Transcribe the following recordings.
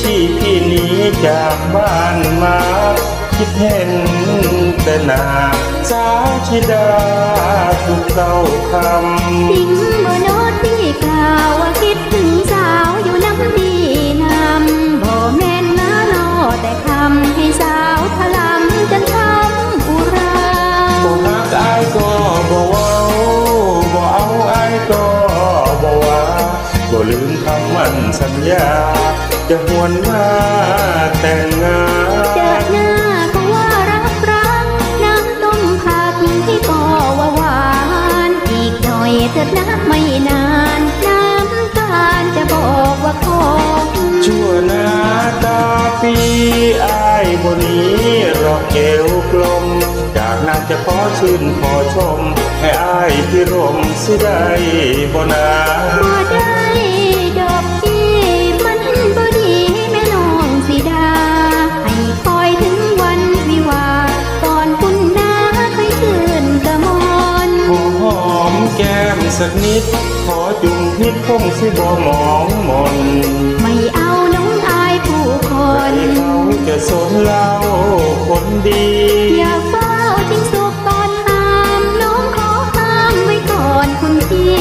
ที่พี่หนีจากบ้านมา คิดเห็นแต่หน้าสาวชิดาทุกเต้าคำทิ้งบนโนดที่กล่าวว่าคิดถึงสาวอยู่น้ำดีนำบ่แม่นนะนอแต่คำให้สาวถลำจนทำอุราบ่ฮักอายก็บ่เว้าบ่เอาอายก็บ่ว่าบ่ลืมคำมั่นสัญญา จะหวนมาแต่งงานเจอหน้าก็ว่ารักรักน้ำต้มผักที่ก็ว่าหวาน อีกหน่อยเถิดนะไม่นาน น้ำตาลจะบอกว่าขอชั่วหน้าตาปีอายบนนี้รอกเอวกลมจากนั้นจะขอชื่นขอชม ให้อายพิรมสิได้บ่นา สักนิด ขอจุ่มพิษคงสิบ่หมองมนไม่เอาน้องอายผู้คใครน เขาจะสนเล่าคนดี อย่าเฝ้าทิ้งสุกตอนห้ามน้องขอห้ามไว้ก่อนคุณพี่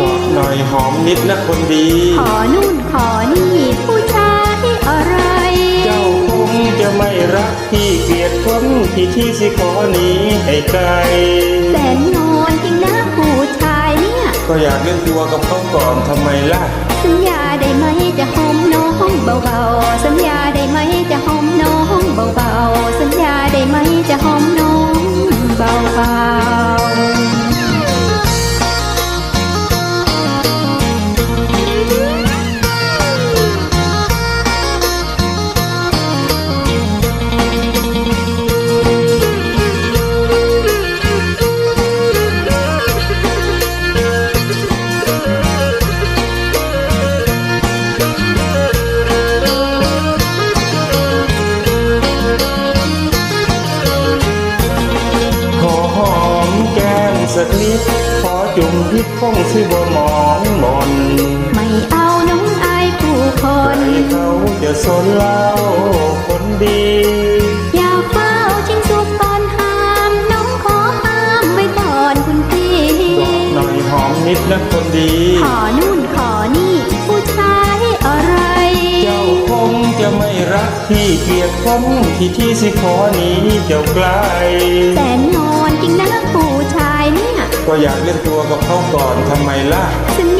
กอดหน่อยหอมนิดนะคนดี ขอนู่นขอนี่ผู้ชายอะไร เจ้าคงจะไม่รักที่เกลียดคนที่ที่สิขอหนีให้ไกล แสนงอ ก็อยากเล่นตัวกับเขาก่อนทำไมล่ะ สัญญาได้ไหมจะหอมน้องเบาๆ สัญญาได้ไหมจะ ขอจุ่มพิษคงสิบ่หมองมนไม่เอาน้องอายผู้คใครนเขาจะสนเล่าคนดี อย่าเฝ้าชิงสุกตอนห้าม น้องขอห้ามไว้ก่อนคุณพี่กอดหน่อยหอมนิดนะคนดี ขอนู่นขอนี่ผู้ชายอะไร เจ้าคงจะไม่รักที่เกลียดคนที่ที่สิขอหนีเจ้าไกลแสนงอนจริงนะผู้ชายเนี่ย ก็อยากเล่นตัวกับเขาก่อนทำไมล่ะสัญ